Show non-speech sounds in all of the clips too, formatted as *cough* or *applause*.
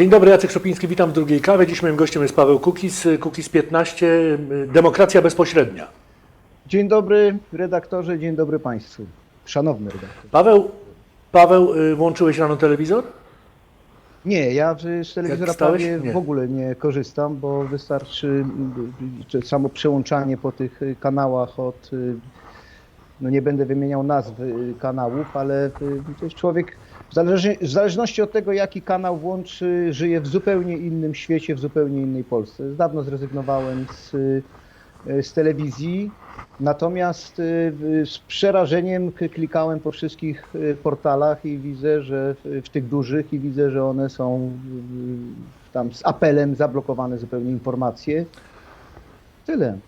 Dzień dobry, Jacek Szopiński, witam w drugiej kawie. Dziś moim gościem jest Paweł Kukiz, Kukiz 15, Demokracja Bezpośrednia. Dzień dobry redaktorze, dzień dobry Państwu. Szanowny redaktor. Paweł, Paweł, y, włączyłeś rano telewizor? Nie, ja z- telewizora prawie w ogóle nie korzystam, bo wystarczy mm, y, samo przełączanie po tych y, kanałach od, y, no nie będę wymieniał nazw y, kanałów, ale y, to jest człowiek, w, zależy, w zależności od tego jaki kanał włączy, żyje w zupełnie innym świecie, w zupełnie innej Polsce. Dawno zrezygnowałem z, y, z telewizji, natomiast w- z przerażeniem klikałem po wszystkich y, portalach i widzę, że w, w tych dużych i widzę, że one są tam z apelem zablokowane zupełnie informacje. Tyle.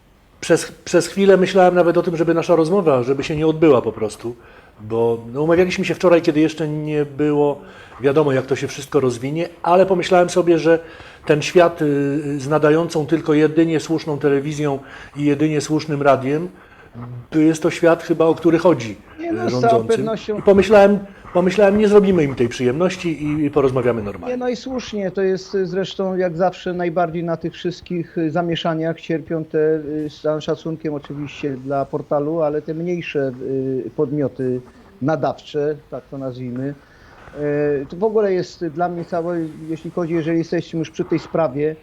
Przez, przez chwilę myślałem nawet o tym, żeby nasza rozmowa, żeby się nie odbyła po prostu, bo no, umawialiśmy się wczoraj, kiedy jeszcze nie było wiadomo, jak to się wszystko rozwinie, ale pomyślałem sobie, że ten świat y, z nadającą tylko jedynie słuszną telewizją i jedynie słusznym radiem, to jest to świat chyba, o który chodzi Nie, no, y, rządzącym. I pomyślałem, pomyślałem, nie zrobimy im tej przyjemności i, porozmawiamy normalnie. Nie, no i słusznie, to jest zresztą jak zawsze najbardziej na tych wszystkich zamieszaniach cierpią te, y, z szacunkiem oczywiście dla portalu, ale te mniejsze y, podmioty nadawcze, tak to nazwijmy. Y, To w ogóle jest dla mnie całe, jeśli chodzi, jeżeli jesteśmy już przy tej sprawie,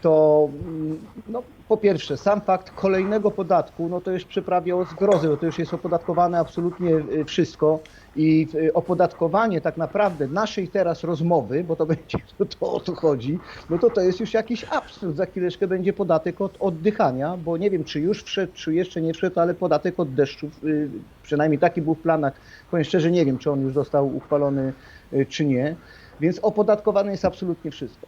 to mm, no, po pierwsze, sam fakt kolejnego podatku, no to już przyprawia o zgrozę, bo to już jest opodatkowane absolutnie wszystko i y, opodatkowanie tak naprawdę naszej teraz rozmowy, bo to *laughs* będzie, to, o to chodzi, no to to jest już jakiś absurd. Za chwileczkę będzie podatek od oddychania, bo nie wiem, czy już wszedł, czy jeszcze nie wszedł, ale podatek od deszczów, y, przynajmniej taki był w planach. Powiem szczerze, nie wiem, czy on już został uchwalony, y, czy nie. Więc opodatkowane jest absolutnie wszystko.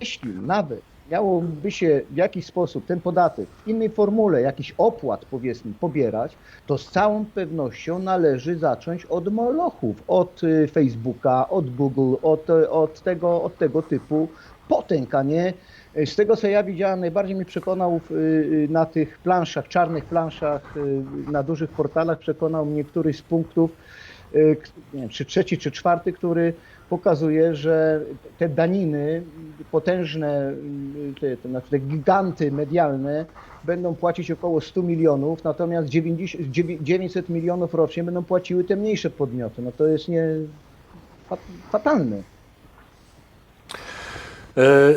Jeśli nawet miałoby się w jakiś sposób ten podatek w innej formule, jakiś opłat powiedzmy pobierać, to z całą pewnością należy zacząć od molochów, od y, Facebooka, od Google, od, y, od, tego, od tego typu potęg, a nie y, z tego co ja widziałem, najbardziej mnie przekonał na tych planszach, czarnych planszach, na dużych portalach, przekonał mnie któryś z punktów, nie wiem, czy trzeci, czy czwarty, który pokazuje, że te daniny potężne, te, te giganty medialne będą płacić około 100 milionów, natomiast 90, dziewię- 900 milionów rocznie będą płaciły te mniejsze podmioty. No to jest nie fat, fatalne. E,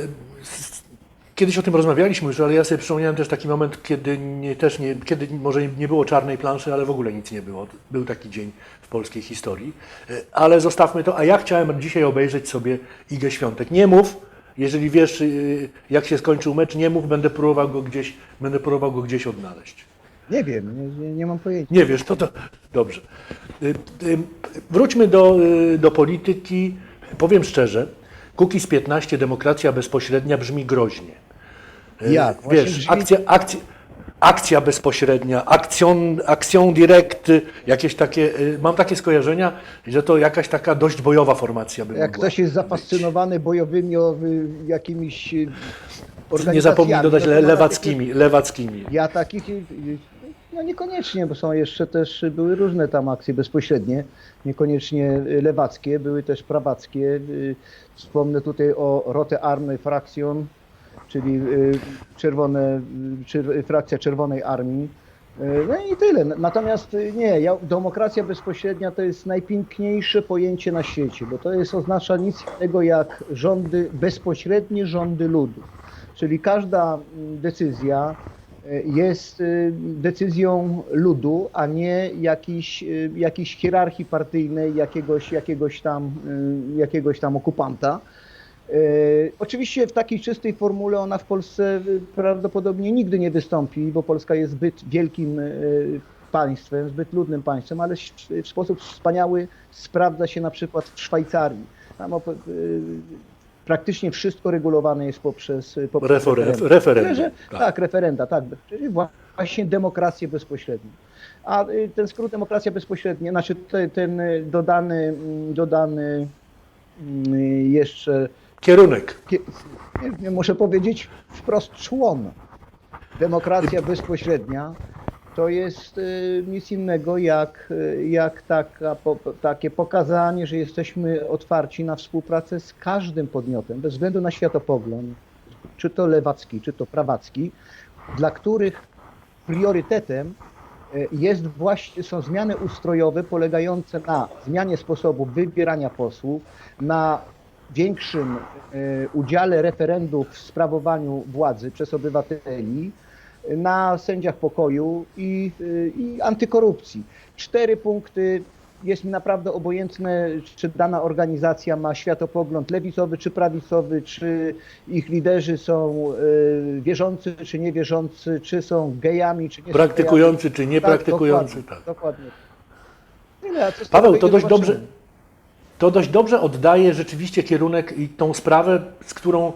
Kiedyś o tym rozmawialiśmy już, ale ja sobie przypomniałem też taki moment, kiedy nie, też nie, kiedy może nie było czarnej planszy, ale w ogóle nic nie było. Był taki dzień w polskiej historii. E, Ale zostawmy to. A ja chciałem dzisiaj obejrzeć sobie Igę Świątek. Nie mów, jeżeli wiesz, y, jak się skończył mecz, nie mów, będę próbował go gdzieś, będę próbował go gdzieś odnaleźć. Nie wiem, nie, nie, mam pojęcia. Nie wiesz, to, to dobrze. Y, y, Wróćmy do, do polityki. Powiem szczerze, Kukiz 15, demokracja bezpośrednia brzmi groźnie. Jak? Właśnie Wiesz, brzmi- akcja, akcja, akcja bezpośrednia, akcjon, akcją direct, jakieś takie, y, mam takie skojarzenia, że to jakaś taka dość bojowa formacja by Jak ktoś jest być. zafascynowany bojowymi o, y, jakimiś y, organizacjami... Nie zapomnij dodać no to le, lewackimi, lewackimi. Ja takich, y, no niekoniecznie, bo są jeszcze też, były różne tam akcje bezpośrednie, niekoniecznie lewackie, były też prawackie. Wspomnę tutaj o Rote Army Fraktion, czyli y, czerwone, y, frakcja Czerwonej Armii. Y, No i tyle. Natomiast nie, ja, demokracja bezpośrednia to jest najpiękniejsze pojęcie na świecie, bo to jest oznacza nic innego jak rządy, bezpośrednie rządy ludu. Czyli każda mm, decyzja jest decyzją ludu, a nie jakiejś, jakiejś hierarchii partyjnej jakiegoś, jakiegoś, tam, jakiegoś tam okupanta. Y, Oczywiście w takiej czystej formule ona w Polsce y, prawdopodobnie nigdy nie wystąpi, bo Polska jest zbyt wielkim y, państwem, zbyt ludnym państwem, ale w sposób wspaniały sprawdza się na przykład w Szwajcarii. Tam praktycznie wszystko regulowane jest poprzez, poprzez Refer- referenda. że- tak. tak. referenda, tak. Czyli właśnie demokrację bezpośrednią. A ten skrót demokracja bezpośrednia, znaczy te, ten dodany, mm, dodany mm, jeszcze Kierunek. muszę powiedzieć wprost człon. Demokracja bezpośrednia to jest y, nic innego jak, y, jak taka, takie pokazanie, że jesteśmy otwarci na współpracę z każdym podmiotem, bez względu na światopogląd, czy to lewacki, czy to prawacki, dla których priorytetem y, jest właśnie, są zmiany ustrojowe polegające na zmianie sposobu wybierania posłów, na większym y, udziale referendów w sprawowaniu władzy przez obywateli, na sędziach pokoju i, y, i antykorupcji. Cztery punkty. Jest mi naprawdę obojętne, czy dana organizacja ma światopogląd lewicowy czy prawicowy, czy ich liderzy są y, wierzący czy niewierzący, czy są gejami, czy nie są Praktykujący czy gejami. niepraktykujący. Tak, Tak, dokładnie. dokładnie. A co z Paweł, to dość dobrze. To dość dobrze oddaje rzeczywiście kierunek i tą sprawę, z którą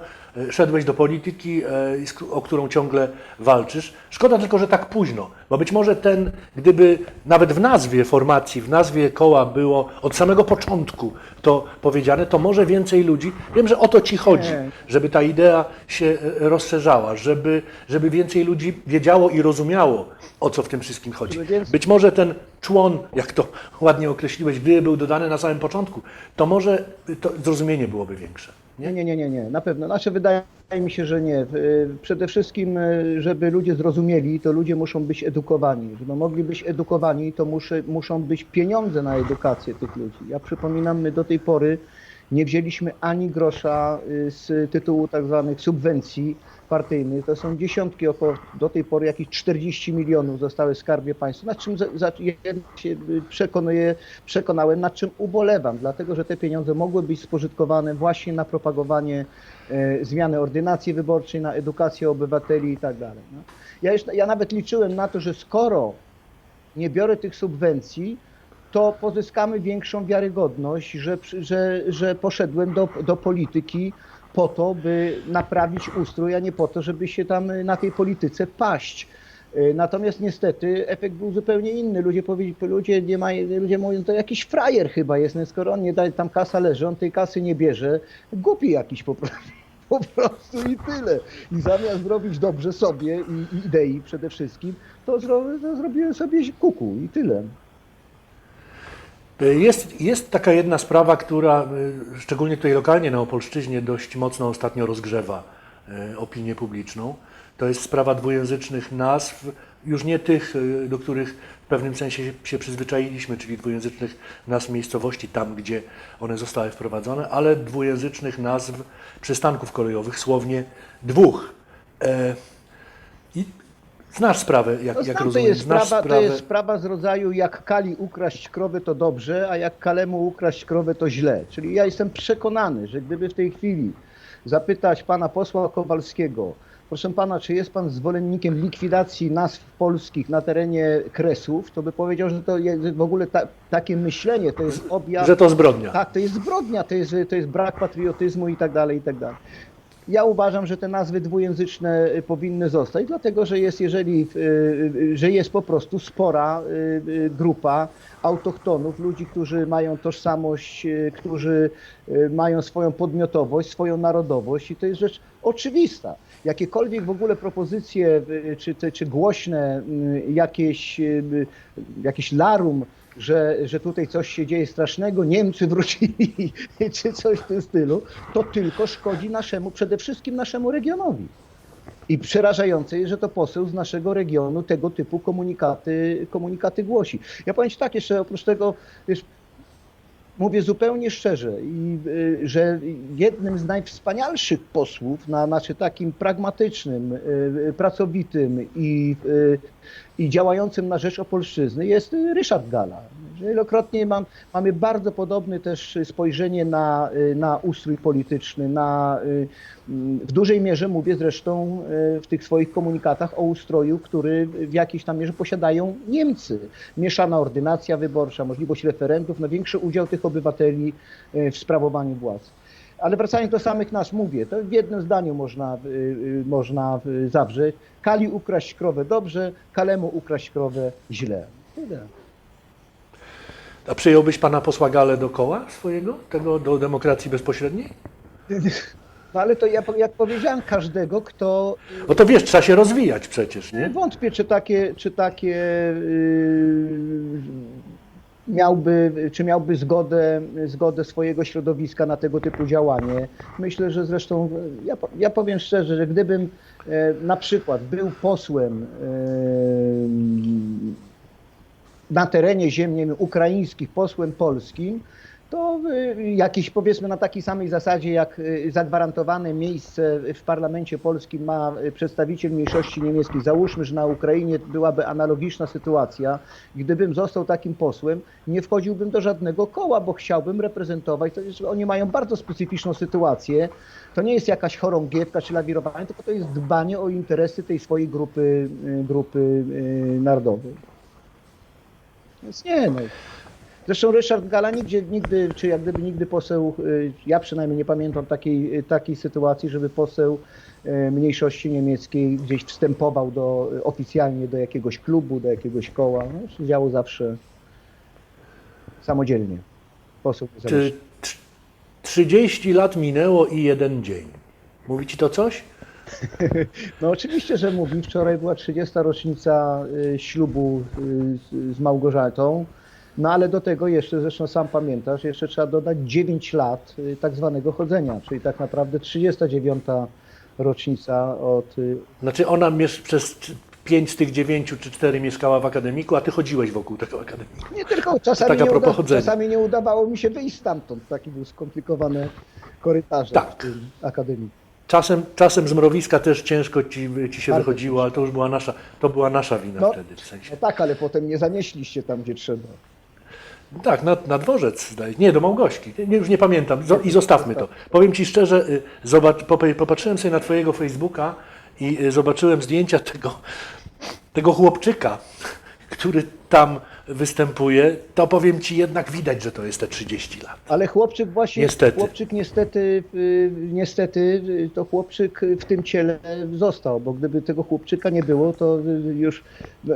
szedłeś do polityki, e, o którą ciągle walczysz. Szkoda tylko, że tak późno, bo być może ten, gdyby nawet w nazwie formacji, w nazwie koła było od samego początku to powiedziane, to może więcej ludzi, wiem, że o to Ci chodzi, żeby ta idea się e, rozszerzała, żeby, żeby więcej ludzi wiedziało i rozumiało, o co w tym wszystkim chodzi. Być może ten człon, jak to ładnie określiłeś, gdyby był dodany na samym początku, to może to zrozumienie byłoby większe. Nie, nie, nie, nie, nie, na pewno. Znaczy wydaje mi się, że nie. Przede wszystkim, y, żeby ludzie zrozumieli, to ludzie muszą być edukowani. Żeby mogli być edukowani, to muszy, muszą być pieniądze na edukację tych ludzi. Ja przypominam, my do tej pory nie wzięliśmy ani grosza y, z tytułu tak zwanych subwencji partyjnych. To są dziesiątki, około do tej pory jakieś 40 milionów zostały w skarbie państwa, nad czym się y, przekonuję, przekonałem, nad czym ubolewam, dlatego że te pieniądze mogły być spożytkowane właśnie na propagowanie e, zmiany ordynacji wyborczej, na edukację obywateli i tak dalej. No. Ja, ja nawet liczyłem na to, że skoro nie biorę tych subwencji, to pozyskamy większą wiarygodność, że, że, że poszedłem do, do polityki po to, by naprawić ustrój, a nie po to, żeby się tam y, na tej polityce paść. Y, Natomiast niestety efekt był zupełnie inny. Ludzie, powiedzieli, ludzie, nie ma, ludzie mówią, to jakiś frajer chyba jest, no skoro on nie daje, tam kasa leży, on tej kasy nie bierze, głupi jakiś po prostu. *laughs* Po prostu i tyle. I zamiast zrobić dobrze sobie i, i idei przede wszystkim, to, zro, to zrobiłem sobie kuku i tyle. Jest, jest taka jedna sprawa, która y, szczególnie tutaj lokalnie na Opolszczyźnie dość mocno ostatnio rozgrzewa y, opinię publiczną. To jest sprawa dwujęzycznych nazw, już nie tych, do których w pewnym sensie się- przyzwyczailiśmy, czyli dwujęzycznych nazw miejscowości, tam gdzie one zostały wprowadzone, ale dwujęzycznych nazw przystanków kolejowych, słownie dwóch. E, I znasz sprawę, jak, No, jak znam, rozumiem, to, jest znasz sprawa, to sprawę. jest sprawa z rodzaju jak Kali ukraść krowę to dobrze, a jak Kalemu ukraść krowę to źle. Czyli ja jestem przekonany, że gdyby w tej chwili zapytać pana posła Kowalskiego, proszę pana, czy jest pan zwolennikiem likwidacji nazw polskich na terenie Kresów, to by powiedział, że to w ogóle ta, takie myślenie to jest objaw... Że to zbrodnia. Tak, to jest zbrodnia, to jest, to jest brak patriotyzmu i tak dalej, i tak dalej. Ja uważam, że te nazwy dwujęzyczne y, powinny zostać, dlatego że jest, jeżeli, y, y, że jest po prostu spora grupa autochtonów, ludzi, którzy mają tożsamość, którzy mają swoją podmiotowość, swoją narodowość i to jest rzecz oczywista. Jakiekolwiek w ogóle propozycje, czy, czy, czy głośne jakieś, jakieś larum, że, że tutaj coś się dzieje strasznego, Niemcy *laughs* wrócili, czy coś w tym stylu, to tylko szkodzi naszemu, przede wszystkim naszemu regionowi. I przerażające jest, że to poseł z naszego regionu tego typu komunikaty, komunikaty głosi. Ja powiem Ci tak, jeszcze oprócz tego, wiesz, mówię zupełnie szczerze, i, y, że jednym z najwspanialszych posłów, na znaczy takim pragmatycznym, y, y, pracowitym i, i działającym na rzecz Opolszczyzny jest Ryszard Gala. Wielokrotnie mam, mamy bardzo podobne też spojrzenie na, y, na ustrój polityczny, na, y, w dużej mierze mówię zresztą y, w tych swoich komunikatach o ustroju, który w jakiejś tam mierze posiadają Niemcy. Mieszana ordynacja wyborcza, możliwość referendów, no większy udział tych obywateli w sprawowaniu władz. Ale wracając do samych nas, mówię, to w jednym zdaniu można, można zawrzeć. Kali ukraść krowę dobrze, Kalemu ukraść krowę źle. Tyle. A przyjąłbyś pana posła Galę do koła swojego, tego do demokracji bezpośredniej? No ale to ja, jak powiedziałem, każdego, kto Bo to wiesz, trzeba się rozwijać przecież, nie? Wątpię, czy takie, czy takie yy, miałby, czy miałby zgodę, zgodę swojego środowiska na tego typu działanie. Myślę, że zresztą, ja, ja powiem szczerze, że gdybym e, na przykład był posłem e, na terenie ziem nie wiem, ukraińskich, posłem polskim, to y, jakiś powiedzmy na takiej samej zasadzie jak y, zagwarantowane miejsce w parlamencie polskim ma y, przedstawiciel mniejszości niemieckiej. Załóżmy, że na Ukrainie byłaby analogiczna sytuacja. Gdybym został takim posłem, nie wchodziłbym do żadnego koła, bo chciałbym reprezentować. To jest, oni mają bardzo specyficzną sytuację. To nie jest jakaś chorągiewka czy lawirowanie, tylko to jest dbanie o interesy tej swojej grupy, grupy narodowej. Więc nie, no. Zresztą Ryszard Gala nigdzie, nigdy, czy jak gdyby nigdy poseł, y, ja przynajmniej nie pamiętam takiej, y, takiej sytuacji, żeby poseł y, mniejszości niemieckiej gdzieś wstępował do, oficjalnie do jakiegoś klubu, do jakiegoś koła. No, się działo zawsze samodzielnie. Poseł Czy niezależny. tr- 30 lat minęło i jeden dzień? Mówi ci to coś? *laughs* No oczywiście, że mówi. Wczoraj była 30. rocznica y, ślubu y, z- Małgorzatą. No ale do tego jeszcze, zresztą sam pamiętasz, jeszcze trzeba dodać 9 lat y, tak zwanego chodzenia, czyli tak naprawdę 39. rocznica od... Znaczy ona przez 5 z tych 9 czy 4 mieszkała w akademiku, a ty chodziłeś wokół tego akademiku. Nie tylko, czasami, taka nie, uda, czasami nie udawało mi się wyjść stamtąd. Taki był skomplikowany korytarze Tak. w tym akademii. Czasem, czasem z mrowiska też ciężko ci, ci się Bardzo wychodziło, ale to już była nasza, to była nasza wina No. wtedy w sensie. No tak, ale potem nie zanieśliście tam, gdzie trzeba. Tak, na, na dworzec, zdaje Nie, do Małgośki. Nie, już nie pamiętam. Zo, I zostawmy to. Powiem Ci szczerze, y, zobacz, popa- popatrzyłem sobie na Twojego Facebooka i y, zobaczyłem zdjęcia tego, tego chłopczyka, który tam występuje. To powiem Ci, jednak widać, że to jest te 30 lat. Ale chłopczyk właśnie, Niestety. chłopczyk niestety, y, niestety y, to chłopczyk w tym ciele został, bo gdyby tego chłopczyka nie było, to y, już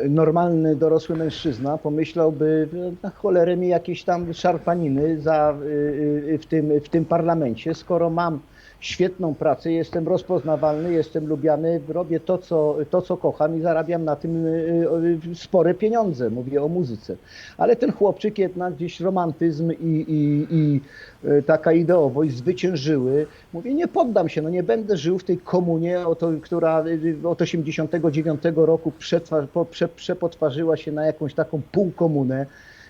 normalny dorosły mężczyzna pomyślałby, na cholerę mi jakieś tam szarpaniny za, w, tym, w tym parlamencie, skoro mam świetną pracę, jestem rozpoznawalny, jestem lubiany, robię to co, to, co kocham i zarabiam na tym y, y, spore pieniądze, mówię o muzyce. Ale ten chłopczyk jednak gdzieś romantyzm i, i, i y, taka ideowość zwyciężyły. Mówię, nie poddam się, no nie będę żył w tej komunie, oto, która od 89 roku przepotwarzyła się na jakąś taką półkomunę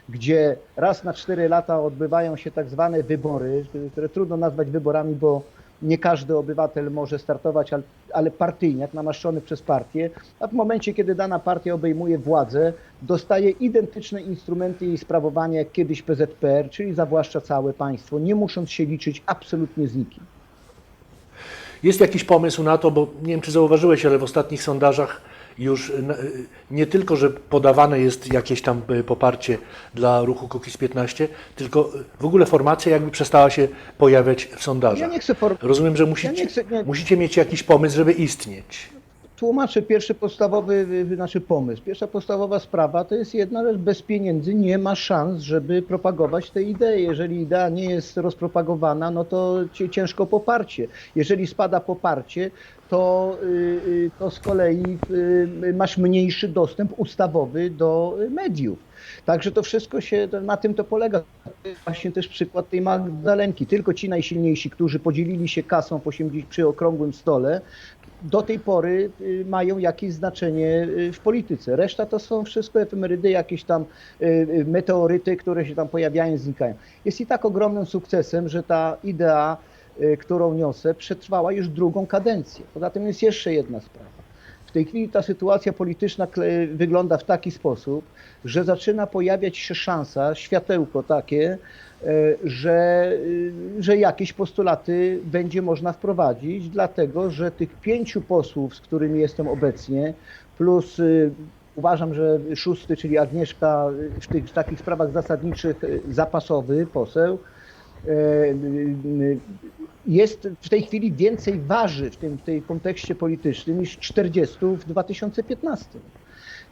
gdzie raz na cztery lata odbywają się tak zwane wybory, które trudno nazwać wyborami, bo nie każdy obywatel może startować, ale, ale partyjniak namaszczony przez partię, a w momencie, kiedy dana partia obejmuje władzę, dostaje identyczne instrumenty jej sprawowania jak kiedyś PZPR, czyli zawłaszcza całe państwo, nie musząc się liczyć absolutnie z nikim. Jest jakiś pomysł na to, bo nie wiem, czy zauważyłeś, ale w ostatnich sondażach już y, y, nie tylko, że podawane jest jakieś tam y, poparcie dla ruchu Kukiz 15, tylko w ogóle formacja jakby przestała się pojawiać w Ja sondażach. nie chcę for... Rozumiem, że Ja musicie, nie chcę- nie- musicie mieć jakiś pomysł, żeby istnieć. Tłumaczę pierwszy podstawowy y, znaczy pomysł. Pierwsza podstawowa sprawa to jest jedna rzecz, bez pieniędzy nie ma szans, żeby propagować te idee. Jeżeli idea nie jest rozpropagowana, no to ci- ciężko poparcie. Jeżeli spada poparcie, to, y, y, to z kolei y, masz mniejszy dostęp ustawowy do y, mediów. Także to wszystko się, na tym to polega. Właśnie też przykład tej Magdalenki. Tylko ci najsilniejsi, którzy podzielili się kasą w 80, przy okrągłym stole, do tej pory y, mają jakieś znaczenie y, w polityce. Reszta to są wszystko efemerydy, jakieś tam y, meteoryty, które się tam pojawiają, znikają. Jest i tak ogromnym sukcesem, że ta idea, którą niosę, przetrwała już drugą kadencję. Poza tym jest jeszcze jedna sprawa. W tej chwili ta sytuacja polityczna wygląda w taki sposób, że zaczyna pojawiać się szansa, światełko takie, e, że, y, że jakieś postulaty będzie można wprowadzić, dlatego że tych pięciu posłów, z którymi jestem obecnie, plus y, uważam, że szósty, czyli Agnieszka, w tych w takich sprawach zasadniczych zapasowy poseł, e, jest w tej chwili więcej waży w tym w tej kontekście politycznym niż 40 w 2015.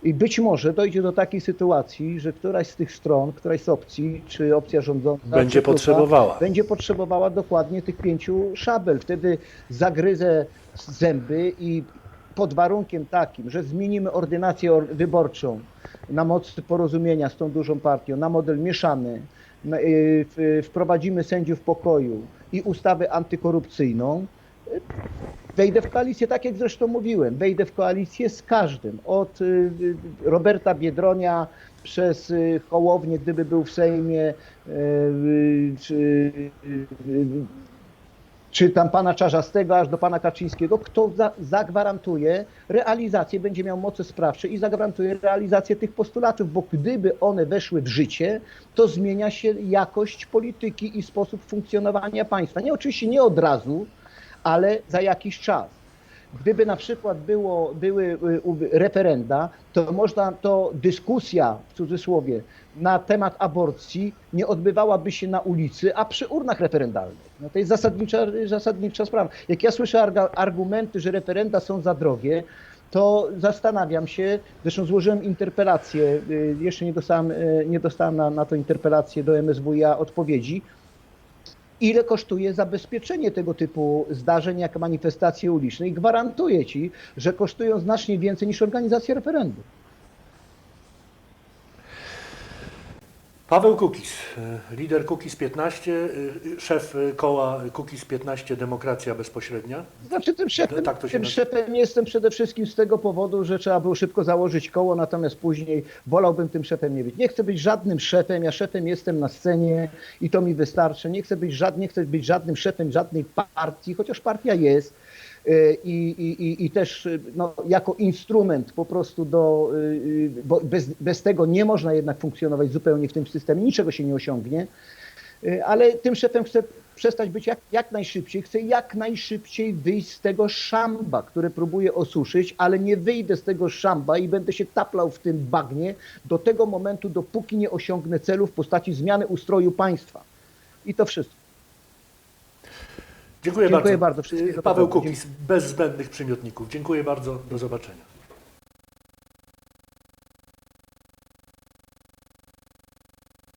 I być może dojdzie do takiej sytuacji, że któraś z tych stron, któraś z opcji, czy opcja rządząca, Będzie potrzebowała. będzie potrzebowała dokładnie tych pięciu szabel. Wtedy zagryzę zęby i pod warunkiem takim, że zmienimy ordynację or- wyborczą na mocy porozumienia z tą dużą partią, na model mieszany, wprowadzimy sędziów pokoju i ustawę antykorupcyjną, y, wejdę w koalicję, tak jak zresztą mówiłem, wejdę w koalicję z każdym, od y, y, Roberta Biedronia przez y, Hołownię, gdyby był w Sejmie, y, y, czy, tam pana Czarzastego, aż do pana Kaczyńskiego, kto za, zagwarantuje realizację, będzie miał moce sprawcze i zagwarantuje realizację tych postulatów, bo gdyby one weszły w życie, to zmienia się jakość polityki i sposób funkcjonowania państwa. Nie oczywiście nie od razu, ale za jakiś czas. Gdyby na przykład było, były y, referenda, to można, to dyskusja w cudzysłowie na temat aborcji nie odbywałaby się na ulicy, a przy urnach referendalnych. No to jest zasadnicza, zasadnicza sprawa. Jak ja słyszę argumenty, że referenda są za drogie, to zastanawiam się, zresztą złożyłem interpelację, y, jeszcze nie dostałem, y, nie dostałem na, na tę interpelację do MSWiA odpowiedzi, ile kosztuje zabezpieczenie tego typu zdarzeń jak manifestacje uliczne i gwarantuję Ci, że kosztują znacznie więcej niż organizacja referendum. Paweł Kukis, y, lider Kukis 15, y, y, szef koła Kukis 15 Demokracja Bezpośrednia. Znaczy tym szefem, Tak to się tym nazywa. szefem jestem przede wszystkim z tego powodu, że trzeba było szybko założyć koło, natomiast później wolałbym tym szefem nie być. Nie chcę być żadnym szefem, ja szefem jestem na scenie i to mi wystarczy. Nie chcę być, żad, nie chcę być żadnym szefem żadnej partii, chociaż partia jest. Y, I, i, i, też y, no, jako instrument po prostu do, y, bo bez, bez tego nie można jednak funkcjonować zupełnie w tym systemie, niczego się nie osiągnie. Ale tym szefem chcę przestać być jak, jak najszybciej. Chcę jak najszybciej wyjść z tego szamba, które próbuję osuszyć, ale nie wyjdę z tego szamba i będę się taplał w tym bagnie do tego momentu, dopóki nie osiągnę celu w postaci zmiany ustroju państwa. I to wszystko. Dziękuję, Dziękuję bardzo. bardzo. Paweł. Kukis, bez zbędnych przymiotników. Dziękuję bardzo. Do zobaczenia.